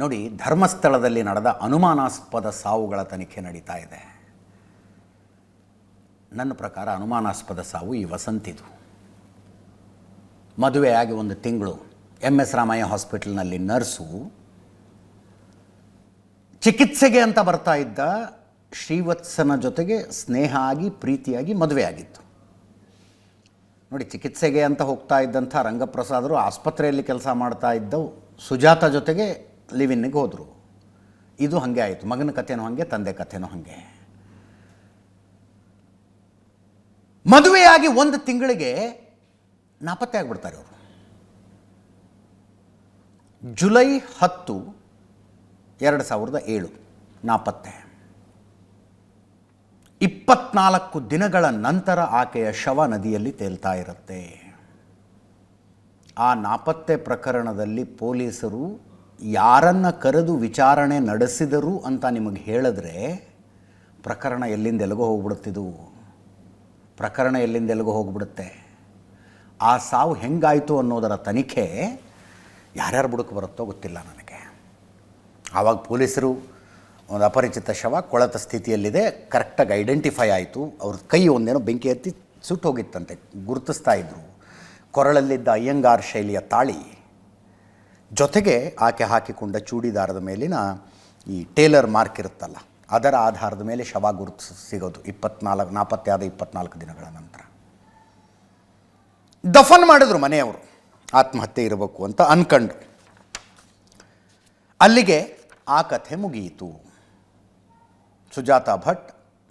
ನೋಡಿ, ಧರ್ಮಸ್ಥಳದಲ್ಲಿ ನಡೆದ ಅನುಮಾನಾಸ್ಪದ ಸಾವುಗಳ ತನಿಖೆ ನಡೀತಾ ಇದೆ. ನನ್ನ ಪ್ರಕಾರ ಅನುಮಾನಾಸ್ಪದ ಸಾವು ಈ ವಸಂತಿದು. ಮದುವೆಯಾಗಿ ಒಂದು ತಿಂಗಳು ಎಂ ಎಸ್ ರಾಮಯ್ಯ ಹಾಸ್ಪಿಟಲ್ನಲ್ಲಿ ನರ್ಸು. ಚಿಕಿತ್ಸೆಗೆ ಅಂತ ಬರ್ತಾ ಇದ್ದ ಶ್ರೀವತ್ಸನ ಜೊತೆಗೆ ಸ್ನೇಹ ಆಗಿ, ಪ್ರೀತಿಯಾಗಿ ಮದುವೆ ಆಗಿತ್ತು ನೋಡಿ, ಚಿಕಿತ್ಸೆಗೆ ಅಂತ ಹೋಗ್ತಾ ಇದ್ದಂಥ ರಂಗಪ್ರಸಾದರು ಆಸ್ಪತ್ರೆಯಲ್ಲಿ ಕೆಲಸ ಮಾಡ್ತಾ ಇದ್ದವು. ಸುಜಾತ ಜೊತೆಗೆ ಲಿವಿನ್ನಿಗೆ ಹೋದರು. ಇದು ಹಾಗೆ ಆಯಿತು. ಮಗನ ಕಥೆನೂ ಹಾಗೆ, ತಂದೆ ಕಥೆನೂ ಹಾಗೆ. ಮದುವೆಯಾಗಿ ಒಂದು ತಿಂಗಳಿಗೆ ನಾಪತ್ತೆ ಆಗಿಬಿಡ್ತಾರೆ ಅವರು. ಜುಲೈ ಹತ್ತು, ಎರಡು ಸಾವಿರದ ಏಳು, ನಾಪತ್ತೆ. ಇಪ್ಪತ್ನಾಲ್ಕು ದಿನಗಳ ನಂತರ ಆಕೆಯ ಶವ ನದಿಯಲ್ಲಿ ತೇಲ್ತಾ ಇರುತ್ತೆ. ಆ ನಾಪತ್ತೆ ಪ್ರಕರಣದಲ್ಲಿ ಪೊಲೀಸರು ಯಾರನ್ನ ಕರೆದು ವಿಚಾರಣೆ ನಡೆಸಿದರು ಅಂತ ನಿಮಗೆ ಹೇಳಿದ್ರೆ ಪ್ರಕರಣ ಎಲ್ಲಿಂದ ಎಲ್ಲಿಗೋ ಹೋಗ್ಬಿಡುತ್ತಿದು ಪ್ರಕರಣ ಎಲ್ಲಿಂದ ಎಲ್ಲಿಗೋ ಹೋಗ್ಬಿಡುತ್ತೆ? ಆ ಸಾವು ಹೆಂಗಾಯಿತು ಅನ್ನೋದರ ತನಿಖೆ ಯಾರ್ಯಾರು ಬುಡಕ್ಕೆ ಬರುತ್ತೋ ಗೊತ್ತಿಲ್ಲ ನನಗೆ. ಆವಾಗ ಪೊಲೀಸರು ಒಂದು ಅಪರಿಚಿತ ಶವ ಕೊಳತ ಸ್ಥಿತಿಯಲ್ಲಿದೆ, ಕರೆಕ್ಟಾಗಿ ಐಡೆಂಟಿಫೈ ಆಯಿತು. ಅವ್ರ ಕೈ ಒಂದೇನೋ ಬೆಂಕಿ ಎತ್ತಿ ಸುಟ್ಟು ಹೋಗಿತ್ತಂತೆ, ಗುರುತಿಸ್ತಾ ಇದ್ರು. ಕೊರಳಲ್ಲಿದ್ದ ಅಯ್ಯಂಗಾರ್ ಶೈಲಿಯ ತಾಳಿ ಜೊತೆಗೆ ಆಕೆ ಹಾಕಿಕೊಂಡ ಚೂಡಿದಾರದ ಮೇಲಿನ ಈ ಟೇಲರ್ ಮಾರ್ಕ್ ಇರುತ್ತಲ್ಲ, ಅದರ ಆಧಾರದ ಮೇಲೆ ಶವ ಗುರುತು ಸಿಗೋದು ಇಪ್ಪತ್ನಾಲ್ಕು ಆದ ಇಪ್ಪತ್ನಾಲ್ಕು ದಿನಗಳ ನಂತರ. ದಫನ್ ಮಾಡಿದ್ರು ಮನೆಯವರು, ಆತ್ಮಹತ್ಯೆ ಇರಬೇಕು ಅಂತ ಅನ್ಕಂಡು. ಅಲ್ಲಿಗೆ ಆ ಕಥೆ ಮುಗಿಯಿತು. ಸುಜಾತಾ ಭಟ್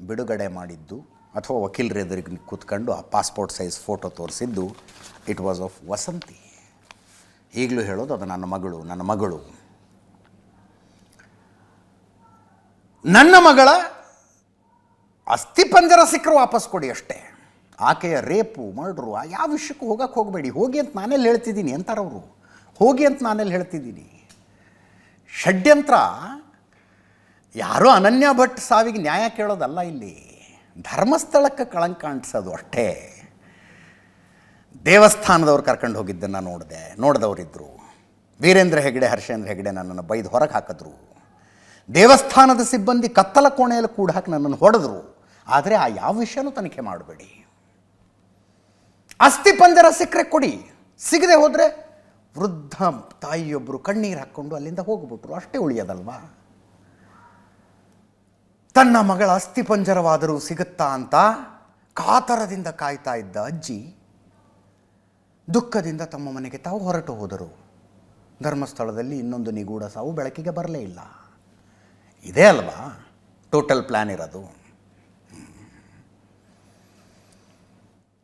ಬಿಡುಗಡೆ ಮಾಡಿದ್ದು, ಅಥವಾ ವಕೀಲರೆದುರಿಗೆ ಕೂತ್ಕೊಂಡು ಆ ಪಾಸ್ಪೋರ್ಟ್ ಸೈಜ್ ಫೋಟೋ ತೋರಿಸಿದ್ದು ಇಟ್ ವಾಸ್ ಆಫ್ ವಸಂತಿ. ಈಗಲೂ ಹೇಳೋದು ಅದು ನನ್ನ ಮಗಳು ನನ್ನ ಮಗಳು. ನನ್ನ ಮಗಳ ಅಸ್ಥಿಪಂಜರ ಸಿಕ್ಕರು ವಾಪಸ್ ಕೊಡಿ ಅಷ್ಟೇ. ಆಕೆಯ ರೇಪು, ಮರ್ಡ್ರು ಯಾವ ವಿಷಯಕ್ಕೂ ಹೋಗಕ್ಕೆ ಹೋಗಬೇಡಿ. ಹೋಗಿ ಅಂತ ನಾನೆಲ್ಲಿ ಹೇಳ್ತಿದ್ದೀನಿ ಅಂತಾರವರು. ಹೋಗಿ ಅಂತ ನಾನೆಲ್ಲಿ ಹೇಳ್ತಿದ್ದೀನಿ. ಷಡ್ಯಂತ್ರ, ಯಾರೋ ಅನನ್ಯ ಭಟ್ ಸಾವಿಗೆ ನ್ಯಾಯ ಕೇಳೋದಲ್ಲ ಇಲ್ಲಿ. ಧರ್ಮಸ್ಥಳಕ್ಕೆ ಕಳಂಕ ಅಂಟಿಸೋದು ಅಷ್ಟೇ. ದೇವಸ್ಥಾನದವ್ರು ಕರ್ಕೊಂಡು ಹೋಗಿದ್ದನ್ನು ನೋಡಿದೆ. ನೋಡಿದವರಿದ್ದರು ವೀರೇಂದ್ರ ಹೆಗಡೆ, ಹರ್ಷೇಂದ್ರ ಹೆಗಡೆ ನನ್ನನ್ನು ಬೈದು ಹೊರಗೆ ಹಾಕಿದ್ರು. ದೇವಸ್ಥಾನದ ಸಿಬ್ಬಂದಿ ಕತ್ತಲ ಕೋಣೆಯಲ್ಲಿ ಕೂಡ ಹಾಕಿ ನನ್ನನ್ನು ಹೊಡೆದ್ರು. ಆದರೆ ಆ ಯಾವ ವಿಷಯನೂ ತನಿಖೆ ಮಾಡಬೇಡಿ. ಅಸ್ಥಿ ಪಂಜರ ಸಿಕ್ಕರೆ ಕೊಡಿ. ಸಿಗದೆ ಹೋದರೆ ವೃದ್ಧ ತಾಯಿಯೊಬ್ಬರು ಕಣ್ಣೀರು ಹಾಕ್ಕೊಂಡು ಅಲ್ಲಿಂದ ಹೋಗ್ಬಿಟ್ರು. ಅಷ್ಟೇ ಉಳಿಯೋದಲ್ವಾ? ತನ್ನ ಮಗಳ ಅಸ್ಥಿ ಪಂಜರವಾದರೂ ಸಿಗುತ್ತಾ ಅಂತ ಕಾತರದಿಂದ ಕಾಯ್ತಾ ಇದ್ದ ಅಜ್ಜಿ ದುಃಖದಿಂದ ತಮ್ಮ ಮನೆಗೆ ತಾವು ಹೊರಟು ಹೋದರು. ಧರ್ಮಸ್ಥಳದಲ್ಲಿ ಇನ್ನೊಂದು ನಿಗೂಢ ಸಾವು ಬೆಳಕಿಗೆ ಬರಲೇ ಇಲ್ಲ. ಇದೇ ಅಲ್ವಾ? ಟೋಟಲ್ ಪ್ಲ್ಯಾನ್ ಇರೋದು.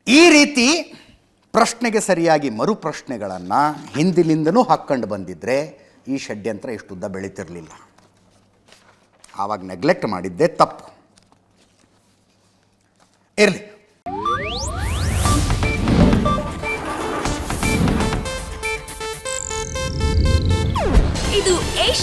ಈ ರೀತಿ ಪ್ರಶ್ನೆಗೆ ಸರಿಯಾಗಿ ಮರು ಪ್ರಶ್ನೆಗಳನ್ನು ಹಿಂದಿಲಿಂದನೂ ಹಾಕ್ಕೊಂಡು ಬಂದಿದ್ದರೆ ಈ ಷಡ್ಯಂತ್ರ ಇಷ್ಟುದ್ದ ಬೆಳೀತಿರಲಿಲ್ಲ. ಆವಾಗ ನೆಗ್ಲೆಕ್ಟ್ ಮಾಡಿದ್ದೆ ತಪ್ಪು. ಇರಲಿ.